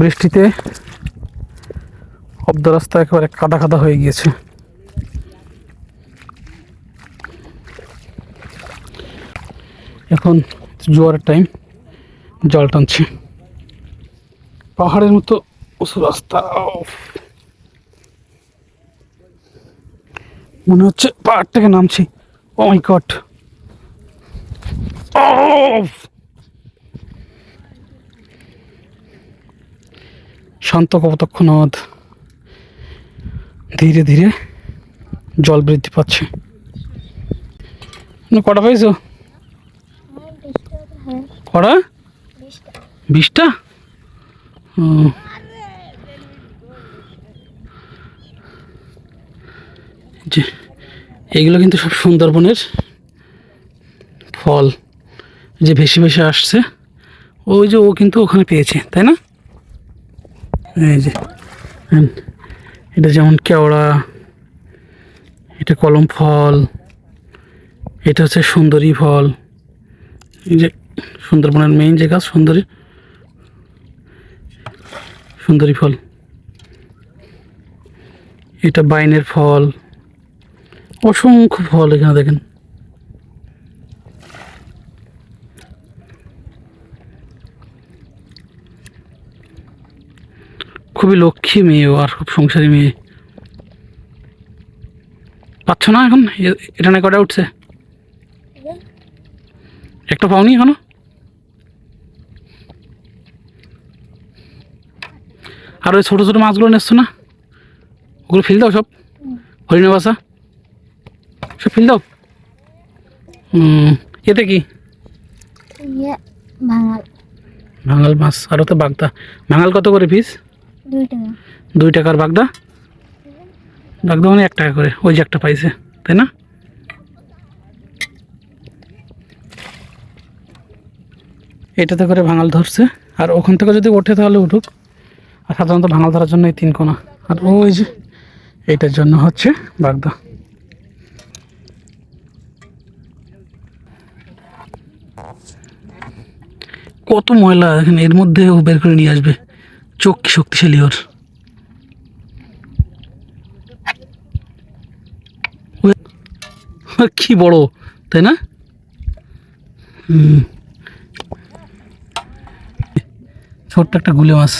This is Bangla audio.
বৃষ্টিতে অর্ধ রাস্তা একেবারে কাদা কাদা হয়ে গিয়েছে। এখন জোয়ারের টাইম জল টানছে। পাহাড়ের মতো উঁচু রাস্তা। মনে হচ্ছে পাহাড় থেকে নামছি ও মাই গড শান্ত কপতক্ষণাদ ধীরে ধীরে জল বৃদ্ধি পাচ্ছে। কটা পাইছো? কটা? বিশটা। যে এগুলো কিন্তু সব সুন্দরবনের ফল, যে ভেসে ভেসে আসছে, ওই যে ও কিন্তু ওখানে পেয়েছে, তাই না? এই যে হ্যাঁ, এটা যেমন কেওড়া এটা কলম ফল এটা হচ্ছে সুন্দরী ফল। এই যে সুন্দরবনের মেইন যে গাছ সুন্দরী সুন্দরী ফল। এটা বাইনের ফল। অসংখ্য ফল এখানে দেখেন। খুবই লক্ষ্মী মেয়ে ও আর খুব সংসারী মেয়ে। পাচ্ছ না এখন? এটা না কটা উঠছে? একটা পাওনি এখনও? আর ওই ছোটো ছোটো মাছগুলো নিচ্ছ না? ওগুলো ফেল দাও সব। হরিণা বাসা। সব ফেল দাও। এতে কি? ইয়ে ভাঙাল মাছ। আর তো বাগদা। ভাঙাল কত করে পিস দুই টাকার বাগদা? বাগদা মানে এক টাকা করে, ওই যে একটা পাইছে, তাই না? এটাতে করে ভাঙাল ধরছে, আর ওখান থেকে যদি ওঠে তাহলে উঠুক। আর সাধারণত ভাঙাল ধরার জন্য এই তিন কোনা। আর ওই যে, এইটার জন্য হচ্ছে বাগদা। কত ময়লা এখানে, এর মধ্যে বের করে নিয়ে আসবে। চোখ শক্তিশালী ওর। কি বড় তাই না। ছোট্ট একটা গুলে মাছ।